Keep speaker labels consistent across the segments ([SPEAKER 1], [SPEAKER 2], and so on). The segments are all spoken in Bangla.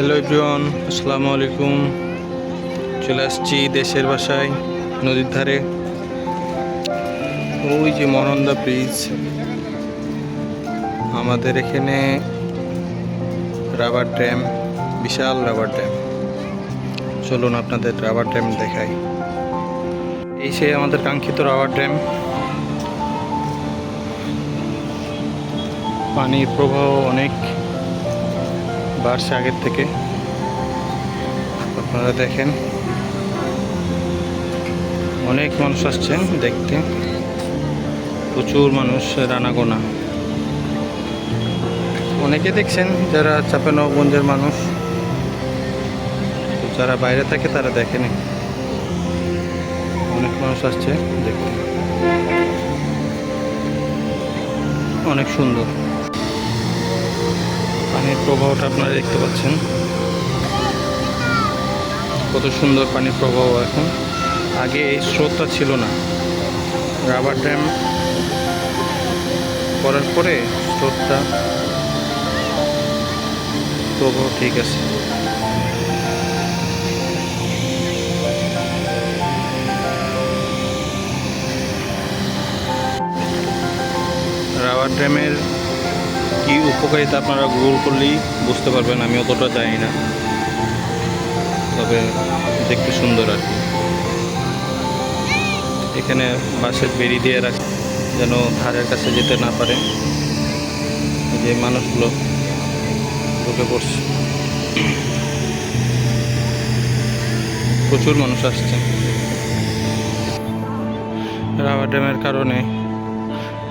[SPEAKER 1] হ্যালো এভরিওয়ান আসসালামু আলাইকুম চলে আসছি দেশের বাসায় নদীর ধারে। ওই যে মরন্দা ব্রিজ আমাদের এখানে রাবার ড্যাম বিশাল রাবার ড্যাম চলুন আপনাদের রাবার ড্যাম দেখাই। এই সে আমাদের কাঙ্ক্ষিত রাবার ড্যাম পানির প্রবাহ অনেক। বাড়ছে আগের থেকে। আপনারা দেখেন। অনেক মানুষ আসছেন দেখতে। প্রচুর মানুষ রানাগোনা অনেকে দেখছেন যারা চাপানগঞ্জের মানুষ। যারা বাইরে থাকে তারা দেখেনি। অনেক মানুষ আসছে দেখতে। অনেক সুন্দর। পানির প্রবাহটা আপনারা দেখতে পাচ্ছেন। কত সুন্দর পানির প্রবাহ এখন। আগে এই স্রোতটা ছিল না। রাবার ড্যাম করার পরে স্রোতটা প্রবাহ ঠিক আছে। রাবার ড্যামের কি উপকারিতা আপনারা গুগল করলেই বুঝতে পারবেন, আমি অতটা জানি না। তবে দেখতে সুন্দর আর কি। এখানে বাঁশের বেরি দিয়ে রাখ, যেন ধারের কাছে যেতে না পারে। যে মানুষগুলো ঢুকে পড়ছে। প্রচুর মানুষ আসছে। রাবার ড্যামের কারণে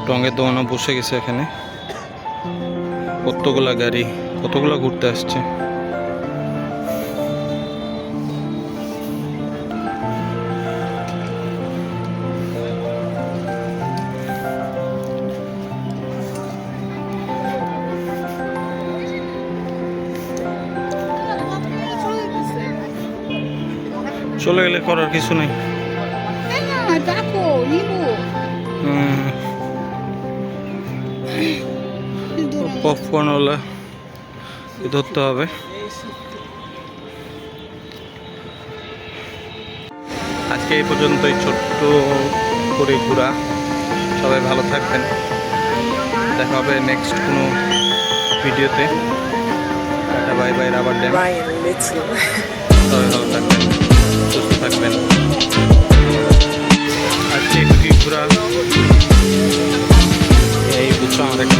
[SPEAKER 1] টঙ্গের দোকানও বসে গেছে এখানে। কতগুলা গাড়ি কতগুলা ঘুরতে আসছে? চলে গেলে করার কিছু নেই।
[SPEAKER 2] দেখো নিবো
[SPEAKER 1] হুম, পপকর্নওয়ালা ধরতে হবে। আজকে এই পর্যন্তই ছোট্ট করে ঘোরা। সবাই ভালো থাকবেন। দেখা হবে নেক্সট কোনো ভিডিওতে। Tata bye bye rubber dam সবাই ভালো থাকবেন সুস্থ থাকবেন। আজকে একটু ঘোরা। এই বুঝছ আমার একটা